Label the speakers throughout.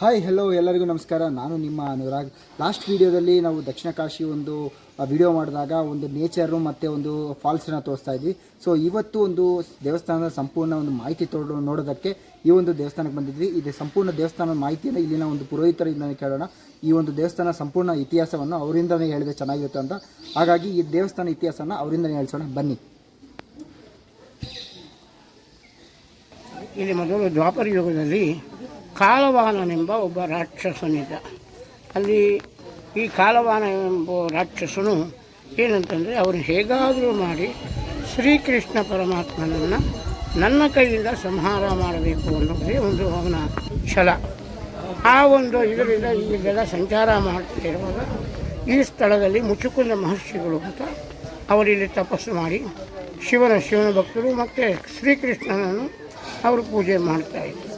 Speaker 1: Hi hello ಎಲ್ಲರಿಗೂ ನಮಸ್ಕಾರ. ನಾನು ನಿಮ್ಮ ಅನುರಾಗ್. ಲಾಸ್ಟ್ ವಿಡಿಯೋದಲ್ಲಿ ನಾವು ದಕ್ಷಿಣ ಕಾಶಿ ಒಂದು ವಿಡಿಯೋ ಮಾಡಿದಾಗ ಒಂದು ನೇಚರು ಮತ್ತು ಒಂದು ಫಾಲ್ಸನ್ನ ತೋರಿಸ್ತಾ ಇದ್ವಿ. ಸೊ ಇವತ್ತು ಒಂದು ದೇವಸ್ಥಾನದ ಸಂಪೂರ್ಣ ಒಂದು ಮಾಹಿತಿ ತೋಡ, ನೋಡೋದಕ್ಕೆ ಈ ಒಂದು ದೇವಸ್ಥಾನಕ್ಕೆ ಬಂದಿದ್ವಿ. ಇದು ಸಂಪೂರ್ಣ ದೇವಸ್ಥಾನದ ಮಾಹಿತಿಯನ್ನು ಇಲ್ಲಿನ ಒಂದು ಪುರೋಹಿತರಿಂದ ಕೇಳೋಣ. ಈ ಒಂದು ದೇವಸ್ಥಾನ ಸಂಪೂರ್ಣ ಇತಿಹಾಸವನ್ನು ಅವರಿಂದನೇ ಹೇಳಿದೆ ಚೆನ್ನಾಗಿರುತ್ತೆ ಅಂತ. ಹಾಗಾಗಿ ಈ ದೇವಸ್ಥಾನ ಇತಿಹಾಸನ ಅವರಿಂದಲೇ ಹೇಳಿಸೋಣ. ಬನ್ನಿ.
Speaker 2: ಇಲ್ಲಿ ಮೊದಲು ದ್ವಾಪರ ಯುಗದಲ್ಲಿ ಕಾಲವಾನನೆಂಬ ಒಬ್ಬ ರಾಕ್ಷಸನಿದ್ದ. ಅಲ್ಲಿ ಈ ಕಾಲವಾನ ಎಂಬ ರಾಕ್ಷಸನು ಏನಂತಂದರೆ ಅವನು ಹೇಗಾದರೂ ಮಾಡಿ ಶ್ರೀಕೃಷ್ಣ ಪರಮಾತ್ಮನನ್ನು ನನ್ನ ಕೈಯಿಂದ ಸಂಹಾರ ಮಾಡಬೇಕು ಅನ್ನೋದೇ ಒಂದು ಅವನ ಛಲ. ಆ ಒಂದು ಇದರಿಂದ ಇಲ್ಲೆಲ್ಲ ಸಂಚಾರ ಮಾಡುತ್ತಿರುವಾಗ ಈ ಸ್ಥಳದಲ್ಲಿ ಮುಚುಕುಂದ ಮಹರ್ಷಿಗಳು ಅಂತ ಅವರಿಲ್ಲಿ ತಪಸ್ಸು ಮಾಡಿ ಶಿವನ ಶಿವನ ಭಕ್ತರು ಮತ್ತು ಶ್ರೀಕೃಷ್ಣನನ್ನು ಅವರು ಪೂಜೆ ಮಾಡ್ತಾಯಿದ್ರು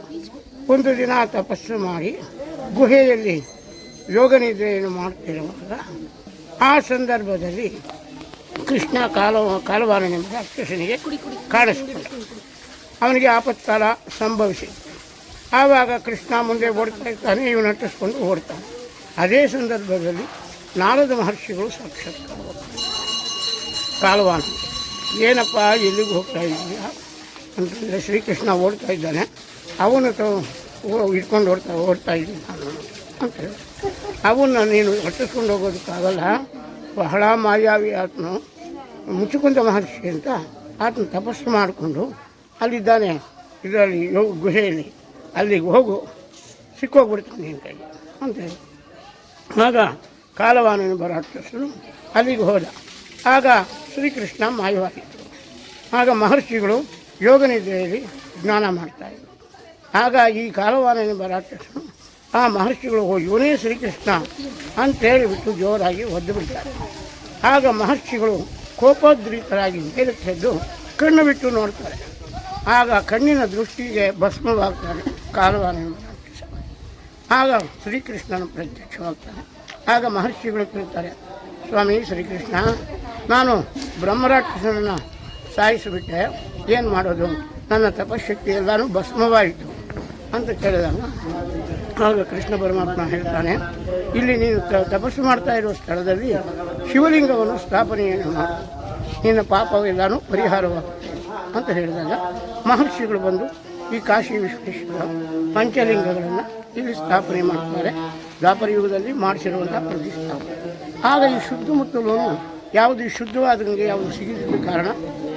Speaker 2: ಒಂದು ದಿನ ತಪಸ್ಸು ಮಾಡಿ ಗುಹೆಯಲ್ಲಿ ಯೋಗ ನಿದ್ರೆಯನ್ನು ಮಾಡುತ್ತಿರುವಾಗ ಆ ಸಂದರ್ಭದಲ್ಲಿ ಕೃಷ್ಣ ಕಾಲ ಕಾಲವಾರನೆಂಬ ರಾಕ್ಷಸನಿಗೆ ಕಾಣಿಸಿಕೊಂಡ. ಅವನಿಗೆ ಆಪತ್ಕಾಲ ಸಂಭವಿಸಿ. ಆವಾಗ ಕೃಷ್ಣ ಮುಂದೆ ಓಡ್ತಾ ಇರ್ತಾನೆ, ಇವನು ನಟಿಸ್ಕೊಂಡು ಓಡ್ತಾನೆ. ಅದೇ ಸಂದರ್ಭದಲ್ಲಿ ನಾರದ ಮಹರ್ಷಿಗಳು ಸಾಕ್ಷಾತ್ಕಾರ. ಕಾಲವಾನ ಏನಪ್ಪ, ಎಲ್ಲಿಗೆ ಹೋಗ್ತಾ ಇದ್ದೀಯಾ ಅಂತಂದರೆ ಶ್ರೀಕೃಷ್ಣ ಓಡ್ತಾ ಇದ್ದಾನೆ. ಅವನು ಇಟ್ಕೊಂಡು ಓಡ್ತಾ ಓಡ್ತಾ ಇದ್ದೀನಿ ನಾನು ಅಂತ ಹೇಳಿ. ಅವನ್ನ ನೀನು ಹೊಟ್ಟಿಸ್ಕೊಂಡು ಹೋಗೋದಕ್ಕಾಗಲ್ಲ. ಬಹಳ ಮಾಯಾವಿ ಆತನು ಮುಚ್ಚುಕುಂದ ಮಹರ್ಷಿ ಅಂತ ಆತನ ತಪಸ್ಸು ಮಾಡಿಕೊಂಡು ಅಲ್ಲಿದ್ದಾನೆ. ಇದರಲ್ಲಿ ಯೋಗ ಗುಹೆಯಲ್ಲಿ. ಅಲ್ಲಿಗೆ ಹೋಗು. ಸಿಕ್ಕೋಗ್ಬಿಡ್ತಾನೆ ಅಂತ ಹೇಳಿ. ಅಂತ ಹೇಳಿ. ಆಗ ಕಾಲವಾನನ ರಾಕ್ಷಸನು ಅಲ್ಲಿಗೆ ಹೋದ. ಆಗ ಶ್ರೀಕೃಷ್ಣ ಮಾಯವಾಗಿತ್ತು ಆಗ ಮಹರ್ಷಿಗಳು ಯೋಗ ನಿದ್ರೆಯಲ್ಲಿ ಸ್ನಾನ ಮಾಡ್ತಾಯಿದ್ರು ಆಗ ಈ ಕಾಲವಾನ ಎಂಬ ರಾಕ್ಷಸ ಆ ಮಹರ್ಷಿಗಳು ಹೋಗಿ, ಇವನೇ ಶ್ರೀಕೃಷ್ಣ ಅಂತೇಳಿಬಿಟ್ಟು ಜೋರಾಗಿ ಒದ್ದು ಬಿಡ್ತಾರೆ. ಆಗ ಮಹರ್ಷಿಗಳು ಕೋಪೋದ್ರಿತರಾಗಿ ಮೇಲಕ್ಕೆದ್ದು ಕಣ್ಣು ಬಿಟ್ಟು ನೋಡ್ತಾರೆ. ಆಗ ಕಣ್ಣಿನ ದೃಷ್ಟಿಗೆ ಕಾಲವಾನನೆಂಬ ರಾಕ್ಷಸ. ಆಗ ಶ್ರೀಕೃಷ್ಣನು ಪ್ರತ್ಯಕ್ಷವಾಗ್ತಾನೆ ಆಗ ಮಹರ್ಷಿಗಳು ಕೇಳ್ತಾರೆ, ಸ್ವಾಮಿ, ಶ್ರೀಕೃಷ್ಣ, ನಾನು ಬ್ರಹ್ಮರಾಕ್ಷಸನನ್ನು ಸಾಯಿಸಿಬಿಟ್ಟೆ. ಏನು ಮಾಡೋದು? ನನ್ನ ತಪಶಕ್ತಿ ಎಲ್ಲನೂ ಭಸ್ಮವಾಯಿತು. ಅಂತ ಕೇಳಿದಾಗ ಆಗ ಕೃಷ್ಣ ಪರಮಾತ್ಮ ಹೇಳ್ತಾನೆ, ಇಲ್ಲಿ ನೀನು ತಪಸ್ಸು ಮಾಡ್ತಾ ಇರೋ ಸ್ಥಳದಲ್ಲಿ ಶಿವಲಿಂಗವನ್ನು ಸ್ಥಾಪನೆಯನ್ನು ಮಾಡು ನಿನ್ನ ಪಾಪವೆಲ್ಲನೂ ಪರಿಹಾರವಾಗುತ್ತೆ ಅಂತ ಹೇಳಿದಾಗ ಮಹರ್ಷಿಗಳು ಬಂದು ಈ ಕಾಶಿ ವಿಶ್ವೇಶ್ವರ ಪಂಚಲಿಂಗಗಳನ್ನು ಇಲ್ಲಿ ಸ್ಥಾಪನೆ ಮಾಡ್ತಾರೆ. ದ್ವಾಪರ ಯುಗದಲ್ಲಿ ಮಾಡಿಸಿರುವಂಥ ಪ್ರತಿಷ್ಠಾಪನೆ ಆಗ ಈ ಶುದ್ಧಮುತ್ತಲು ಯಾವುದು ಶುದ್ಧವಾದಂಗೆ ಯಾವುದು ಸಿಗಿದ ಕಾರಣ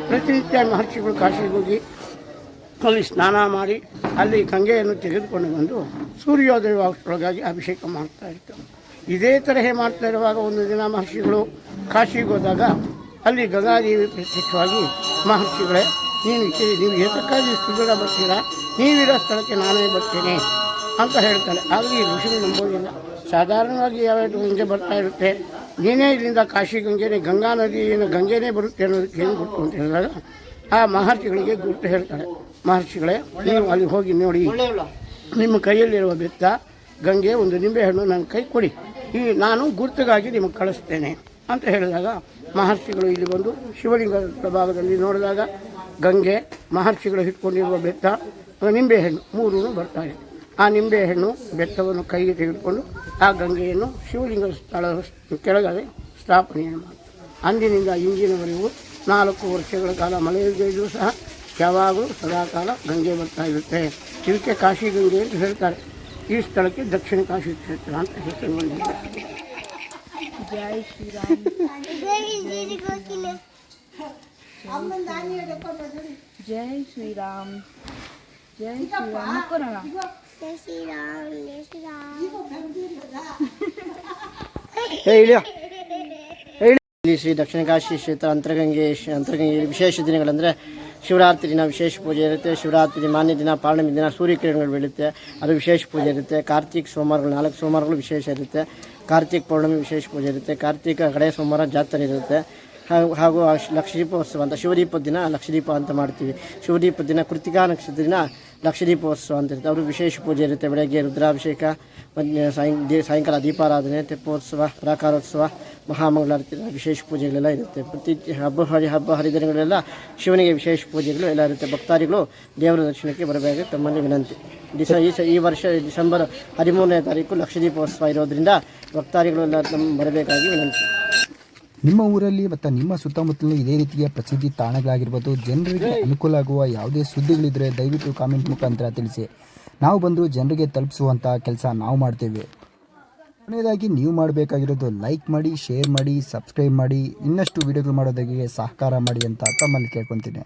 Speaker 2: ಪ್ರತಿನಿತ್ಯ ಮಹರ್ಷಿಗಳು ಕಾಶಿಗೆ ಹೋಗಿ ಅಲ್ಲಿ ಸ್ನಾನ ಮಾಡಿ ಅಲ್ಲಿ ಗಂಗೆಯನ್ನು ತೆಗೆದುಕೊಂಡು ಬಂದು ಸೂರ್ಯೋದಯವಾಗಿ ಅಭಿಷೇಕ ಮಾಡ್ತಾ ಇತ್ತು. ಇದೇ ತರಹೇ ಮಾಡ್ತಾ ಇರುವಾಗ ಒಂದು ದಿನ ಮಹರ್ಷಿಗಳು ಕಾಶಿಗೆ ಹೋದಾಗ ಅಲ್ಲಿ ಗಂಗಾದೇವಿ ಪ್ರತ್ಯಕ್ಷವಾಗಿ ಮಹರ್ಷಿಗಳೇ, ನೀನು ಕೇಳಿ ನೀವು ಏತಕ್ಕಾಗಿ ಇಷ್ಟು ಬರ್ತೀರಾ? ನೀವಿರೋ ಸ್ಥಳಕ್ಕೆ ನಾನೇ ಬರ್ತೇನೆ ಅಂತ ಹೇಳ್ತಾರೆ. ಆದರೆ ಈ ಋಷಿಗಳು ನಂಬೋದಿಲ್ಲ. ಸಾಧಾರಣವಾಗಿ ಯಾವ್ಯಾವ ಗಂಗೆ ಬರ್ತಾ ಇರುತ್ತೆ. ನೀನೇ ಇಲ್ಲಿಂದ ಕಾಶಿ ಗಂಗೆನೇ, ಗಂಗಾ ನದಿಯಿಂದ ಗಂಗೆನೇ ಬರುತ್ತೆ ಅನ್ನೋದಕ್ಕೆ ಏನು ಗೊತ್ತು ಅಂತ ಹೇಳಿದಾಗ ಆ ಮಹರ್ಷಿಗಳಿಗೆ ಗುರುತು ಹೇಳ್ತಾರೆ. ಮಹರ್ಷಿಗಳೇ ನೀವು ಅಲ್ಲಿ ಹೋಗಿ ನೋಡಿ. ನಿಮ್ಮ ಕೈಯಲ್ಲಿರುವ ಬೆತ್ತ ಗಂಗೆ ಒಂದು ನಿಂಬೆಹಣ್ಣು ನನ್ನ ಕೈ ಕೊಡಿ. ಈ ನಾನು ಗುರ್ತಗಾಗಿ ನಿಮಗೆ ಕಳಿಸ್ತೇನೆ ಅಂತ ಹೇಳಿದಾಗ ಮಹರ್ಷಿಗಳು ಇಲ್ಲಿ ಬಂದು ಶಿವಲಿಂಗದ ಪ್ರಭಾಗದಲ್ಲಿ ನೋಡಿದಾಗ ಗಂಗೆ ಮಹರ್ಷಿಗಳು ಇಟ್ಕೊಂಡಿರುವ ಬೆತ್ತ ನಿಂಬೆಹಣ್ಣು ಮೂರೂ ಬರ್ತಾರೆ ಆ ನಿಂಬೆಹಣ್ಣು ಬೆತ್ತವನ್ನು ಕೈಗೆ ತೆಗೆದುಕೊಂಡು ಆ ಗಂಗೆಯನ್ನು ಶಿವಲಿಂಗದ ಸ್ಥಳ ಕೆಳಗಡೆ ಸ್ಥಾಪನೆಯನ್ನು ಮಾಡಿ ಅಂದಿನಿಂದ ಇಂದಿನವರೆಗೂ ನಾಲ್ಕು ವರ್ಷಗಳ ಕಾಲ ಮಳೆ ಇದ್ದರೂ ಸಹ ಯಾವಾಗಲೂ ಸದಾಕಾಲ ಗಂಗೆ ಬರ್ತಾ ಇರುತ್ತೆ. ಇದಕ್ಕೆ ಕಾಶಿ ಗಂಗೆ ಅಂತ ಹೇಳ್ತಾರೆ. ಈ ಸ್ಥಳಕ್ಕೆ ದಕ್ಷಿಣ ಕಾಶಿ ಕ್ಷೇತ್ರ ಅಂತ ಹೆಸರು ಬಂದಿದೆ.
Speaker 3: ಜೈ ಶ್ರೀರಾಮ್.
Speaker 4: ಜೈ ಶ್ರೀರಾಮ್. ಜೈ ಶ್ರೀರಾಮ್. ಜೈ ಶ್ರೀರಾಮ್
Speaker 5: ಜೈ ಶ್ರೀ ದಕ್ಷಿಣ ಕಾಶಿ ಕ್ಷೇತ್ರ ಅಂತರಗಂಗೆ ಅಂತರಗಂಗೆ ವಿಶೇಷ ದಿನಗಳಂದರೆ ಶಿವರಾತ್ರಿ ದಿನ ವಿಶೇಷ ಪೂಜೆ ಇರುತ್ತೆ. ಶಿವರಾತ್ರಿ ಮಾನ್ಯ ದಿನ, ಪೌರ್ಣಮಿ ದಿನ ಸೂರ್ಯಕಿರಣಗಳು ಬೀಳುತ್ತೆ. ಅದು ವಿಶೇಷ ಪೂಜೆ ಇರುತ್ತೆ. ಕಾರ್ತಿಕ್ ಸೋಮವಾರಗಳು, ನಾಲ್ಕು ಸೋಮವಾರಗಳು ವಿಶೇಷ ಇರುತ್ತೆ. ಕಾರ್ತಿಕ್ ಪೌರ್ಣಮಿ ವಿಶೇಷ ಪೂಜೆ ಇರುತ್ತೆ. ಕಾರ್ತಿಕ ಕಡೆ ಸೋಮವಾರ ಜಾತ್ರೆ ಇರುತ್ತೆ. ಹಾಗೂ ಹಾಗೂ ಲಕ್ಷದೀಪೋತ್ಸವ ಅಂತ, ಶಿವದೀಪದ ದಿನ ಲಕ್ಷದೀಪ ಅಂತ ಮಾಡ್ತೀವಿ. ಶಿವದೀಪದ ದಿನ, ಕೃತಿಕಾ ನಕ್ಷತ್ರ ದಿನ ಲಕ್ಷದೀಪೋತ್ಸವ ಅಂತ ಇರುತ್ತೆ. ಅವರು ವಿಶೇಷ ಪೂಜೆ ಇರುತ್ತೆ. ಬೆಳಗ್ಗೆ ರುದ್ರಾಭಿಷೇಕ ಸಾಯಂ ಸಾಯಂಕಾಲ ದೀಪಾರಾಧನೆ, ತೆಪ್ಪೋತ್ಸವ, ಪ್ರಾಕಾರೋತ್ಸವ, ಮಹಾಮಂಗಳಾರತಿ, ವಿಶೇಷ ಪೂಜೆಗಳೆಲ್ಲ ಇರುತ್ತೆ. ಪ್ರತಿ ಹಬ್ಬ ಹರಿ, ಹಬ್ಬ ಹರಿದಿನಗಳೆಲ್ಲ ಶಿವನಿಗೆ ವಿಶೇಷ ಪೂಜೆಗಳು ಎಲ್ಲ ಇರುತ್ತೆ. ಭಕ್ತಾದಿಗಳು ದೇವರ ದರ್ಶನಕ್ಕೆ ಬರಬೇಕು ತಮ್ಮಲ್ಲಿ ವಿನಂತಿ. ಡಿಸ ಈ ಈ ವರ್ಷ, ಡಿಸೆಂಬರ್ ಹದಿಮೂರನೇ ತಾರೀಕು ಲಕ್ಷದೀಪೋತ್ಸವ ಇರೋದ್ರಿಂದ ಭಕ್ತಾದಿಗಳು ಎಲ್ಲ ತಮ್ಮ ಬರಬೇಕಾಗಿ ವಿನಂತಿ.
Speaker 1: ನಿಮ್ಮ ಊರಲ್ಲಿ ಮತ್ತು ನಿಮ್ಮ ಸುತ್ತಮುತ್ತಲಿನ ಇದೇ ರೀತಿಯ ಪ್ರಸಿದ್ಧಿ ತಾಣಗಳಾಗಿರ್ಬೋದು ಜನರಿಗೆ ಅನುಕೂಲ ಆಗುವ ಯಾವುದೇ ಸುದ್ದಿಗಳಿದ್ದರೆ ದಯವಿಟ್ಟು ಕಾಮೆಂಟ್ ಮುಖಾಂತರ ತಿಳಿಸಿ. ನಾವು ಬಂದು ಜನರಿಗೆ ತಲುಪಿಸುವಂಥ ಕೆಲಸ ನಾವು ಮಾಡ್ತೇವೆ. ಕೊನೆಯದಾಗಿ ನೀವು ಮಾಡಬೇಕಾಗಿರೋದು ಲೈಕ್ ಮಾಡಿ ಶೇರ್ ಮಾಡಿ ಸಬ್ಸ್ಕ್ರೈಬ್ ಮಾಡಿ ಇನ್ನಷ್ಟು ವಿಡಿಯೋಗಳು ಮಾಡೋದಕ್ಕೆ ಸಹಕಾರ ಮಾಡಿ ಅಂತ ತಮ್ಮಲ್ಲಿ ಕೇಳ್ಕೊತೀನಿ